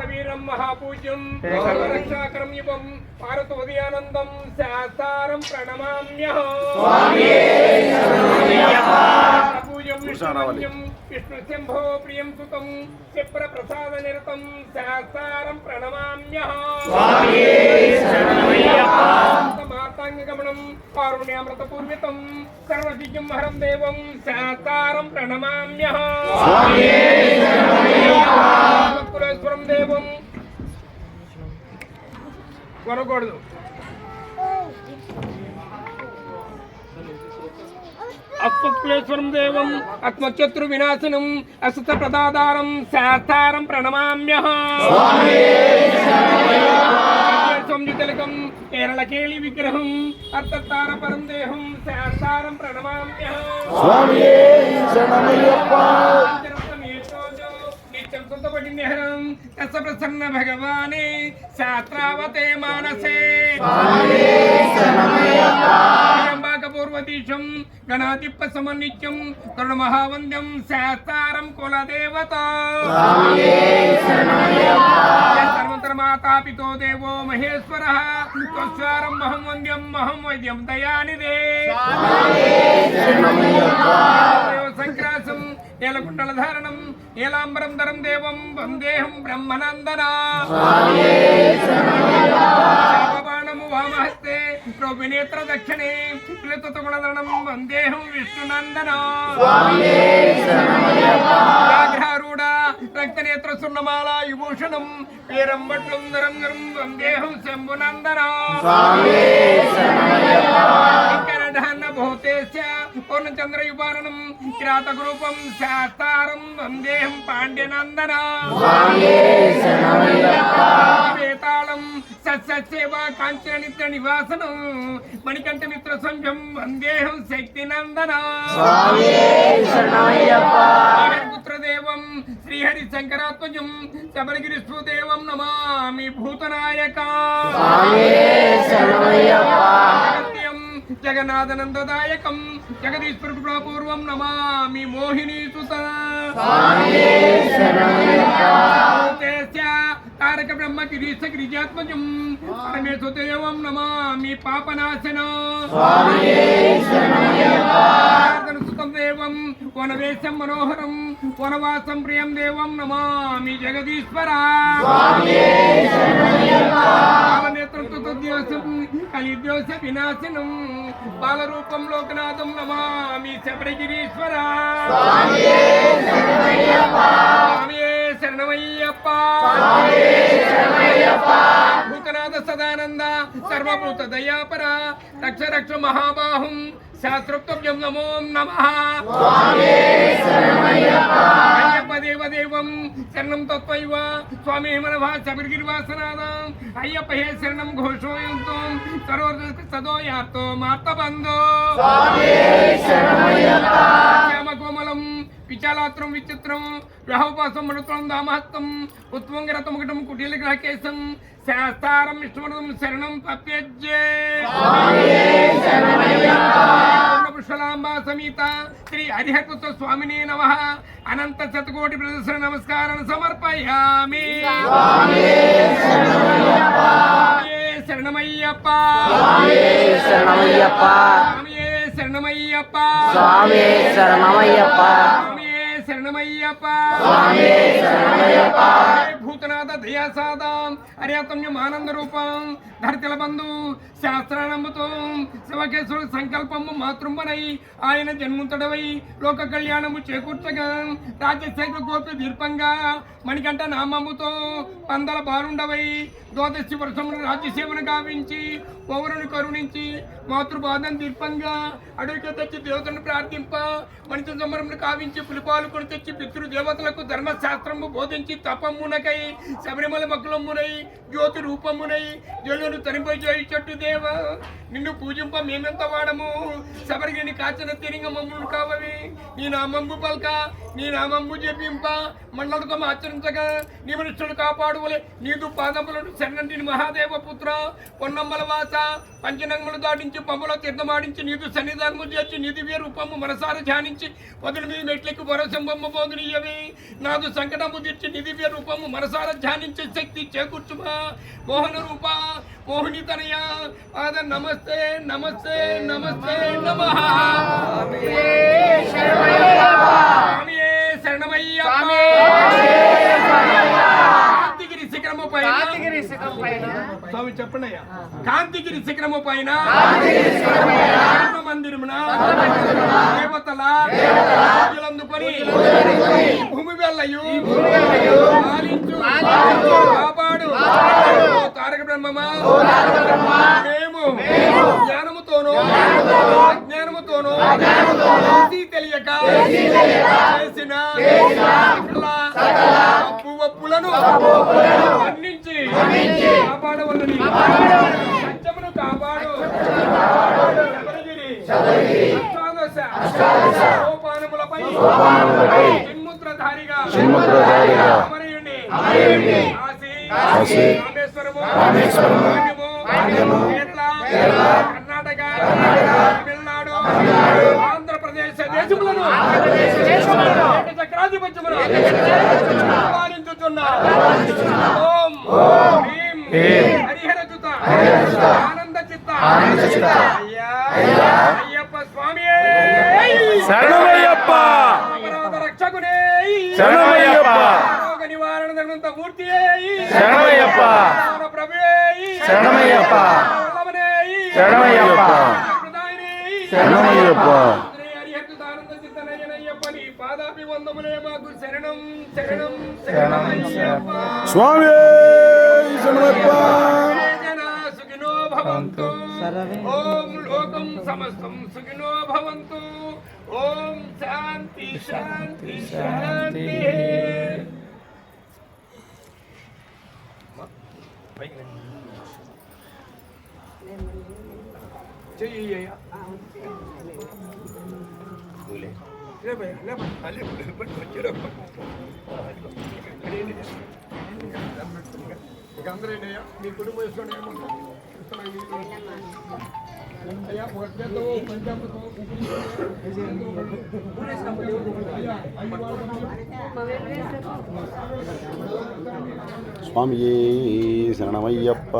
కవీరం మహాపూజ్యం. రక్షాకరం యువం భారత ఉదయానందం శాస్త్రం ప్రణమామ్యహం పూజం విష్ణువంద్యం విష్ణు శంభో ప్రియం సుతం క్షిప్ర ప్రసాద నిరతం శాస్త్రం ప్రణమామ్యహం. మాతాంగమనం కారుణ్యామృత పూర్వితం సర్వదిగ్యం హరం దేవం శాస్త్రం ప్రణమామ్యహం. కులేశ్వరం దేవం. కొనకూడదు అస్మత్కులేశ్వరం దేవం ఆత్మశత్రు వినాశనం అసత ప్రదాదారం శాస్త్రం ప్రణమామ్యః సంయుతలకం కేరళ కేళి విగ్రహం అర్థతార పరం దేహం శాస్త్రం ప్రణమామ్యః ప్రసన్న భగవానే శాస్త్రావతే మానసే. పూర్వదిశం గణాధిప సమన్నిత్యం కరుణ మహావంద్యం శాస్త్రం కులదేవత సర్వతరమాతాపితో దేవో మహేశ్వర త్వస్వారం మహం వంద్యం మహం వైద్యం దయానిదే సంక్రాసం నీలకుండల ధారణం నీలాంబరం ధరం దేవం వందేహం బ్రహ్మనందనా వామహస్తే వినేత్ర దక్షిణే గుణధరణం వందేహం విష్ణునందన వ్యాఘ్రారూఢ రక్తనేత్ర సున్నమాల విభూషణం వీరం భట్లం నరం నరం వందేహం శంభునందన భూతేశ పూర్ణచంద్ర యుపారణం కిరాతగ్రూపం శాస్త్రం వందేహం పాండ్యనందన వేతాళం సస్యసేవ కాంచన నిత్య నివాసనం. మణికంఠ మిత్ర సంఘం వందేహం శక్తి నందన పుత్రదేవం శ్రీహరి శంకరాత్మజం శబరిగిరి స్వదేవం నమామి భూతనాయక జగన్నాథనందదాయకం జగదీశ్వర పూర్వం నమామి మోహిని సుత తారక బ్రహ్మ గిరీశ గిరిజాత్మజం పరమేశ్వదేవం నమామి పాపనాశన దేవం వనవేశం మనోహరం వనవాసం ప్రియం దేవం నమామి జగదీశ్వర నేతృత్వోద్యోసం కలిద్యోస వినాశనం బాలరూపం లోకనాథం నమామి శబరిగిరీశ్వర సదానంద సర్వభూత దయాపర రక్ష రక్ష మహాబాహుం శాస్త్రోక్తవ్యం నమో నమ. అయ్యప్ప దేవదేవం శరణం తత్వైవ స్వామి మనభ శబరిగిరివాసనాథం అయ్యప్ప హే శరణం ఘోషోయంతో సర్వ సదోయార్తో శ్యామ కోమలం విచాలాత్రం విచిత్రం గ్రహోపాసం మృతం దామహత్తం ఉత్వంగరతముకటం కుటీలగ్రహకేశం శాస్తారం విష్ణుమృతం శరణం పప్యజ్యే పుష్పలాంబా సమేత శ్రీ హరిహరపుత్ర స్వామినే నమ. అనంత శతకోటి ప్రదర్శన నమస్కారం సమర్పయామి. శరణమయ్యప్ప శరణమయ్యప్ప. స్వామియే శరణమయ్యప్ప. స్వామి శరణమయ్యప్ప. స్వామియే శరణమయ్యప్ప స్వామి శరణమయ్యప్ప భూతనాథ దయాసాదాం అర్యాతమ్యం ఆనంద రూపం ధరితల బంధు శాస్త్రానంబుతో శివకేశ్వరుడు సంకల్పము మాతృంబనై ఆయన జన్ముంతడవై లోక కళ్యాణము చేకూర్చగా రాజశేఖర గోపి దీర్పంగా మణికంఠ నామముతో పందల బారుండవై ద్వాదశి వర్షమును రాజ్యసేవను గావించి పౌరుని కరుణించి మాతృబాధం దీర్పంగా అడవికి తెచ్చి దేవతను ప్రార్థింప మనిషి సంబరమును కావించి పులిపాలు కొని తెచ్చి పితృదేవతలకు ధర్మశాస్త్రము బోధించి తపమునకై శబరిమల మకులమునై జ్యోతి రూపమునై జల్లును తనిపై చెట్టు దేవ నిన్ను పూజింప మేమెంత వాడము. శబరిగిని కాచిన తిరిగ మమ్ములు కావవి. నీ నామంబు పల్క నీ నామంబు జపింప మండలతో ఆచరించగా నీ మనుషులు కాపాడువలే నీదు పాదములను శరణంటిని మహాదేవ పుత్ర. పొన్నమ్మల వాస పంచనంగులు దాటించి పంపులో తీర్థమాడించి నీదు సన్నిధానము చేర్చి నిధి రూపము మనసార ధ్యానించి వదిలి మీద మెట్లకి వరసింబమ్మ పోదునియవి నాదు సంకటము తీర్చి నిధి రూపము మనసార ధ్యానించే శక్తి చేకూర్చుమా. మోహన రూప మోహిని తనయ. ఆద నమస్తే నమస్తే నమస్తే నమ స్వామియే శరణమయ్యప్ప కాంతిగిరి శిఖరము పైన స్వామి చెప్పండి అయ్యా కాంతిగిరి శిఖరము పైన మందిరమున దేవతల పూజలందుకొని భూమి వెళ్ళయు. పాలించు. కాపాడు. తారక బ్రహ్మమా. మేము జ్ఞానముతోనూ అజ్ఞానముతోనూ తెలియక చేసిన ఒప్పులను మన్నించి కాపాడవలని. సత్యమును కాపాడు. అష్టాదశ. సోపానములపై. చిన్ముద్రధారిగా. అమరయుని కాశీ. రామేశ్వరము. కర్ణాటక. తమిళనాడు. ఆంధ్రప్రదేశ్ దేశములను. చక్రాధిపత్యమును పరిపాలించుచున్న ఓం. అయ్యప్ప స్వామి శరణమయ్యప్ప. రక్షకునే శరణమయ్యప్ప. రోగ నివారణ ధర్మంత మూర్తి శరణమయ్యప్ప. ప్రభుయే శరణమయ్యప్ప. శరణమయ్యప్ప. శరణమయ్యప్ప. పాదాపి వందములే మాకు శరణం శరణం శరణమయ్యప్ప. స్వామి సుఖినో భవంతు. ఓం లోకం సమస్తం సుఖినో భవంతు. ఓం శాంతి శాంతి శాంతి. చెయ్యి ఇక అందరూ ఏంటయ్యా? మీ కుటుంబం అయ్యా, పంచామృతం, స్వామి శరణమయ్యప్ప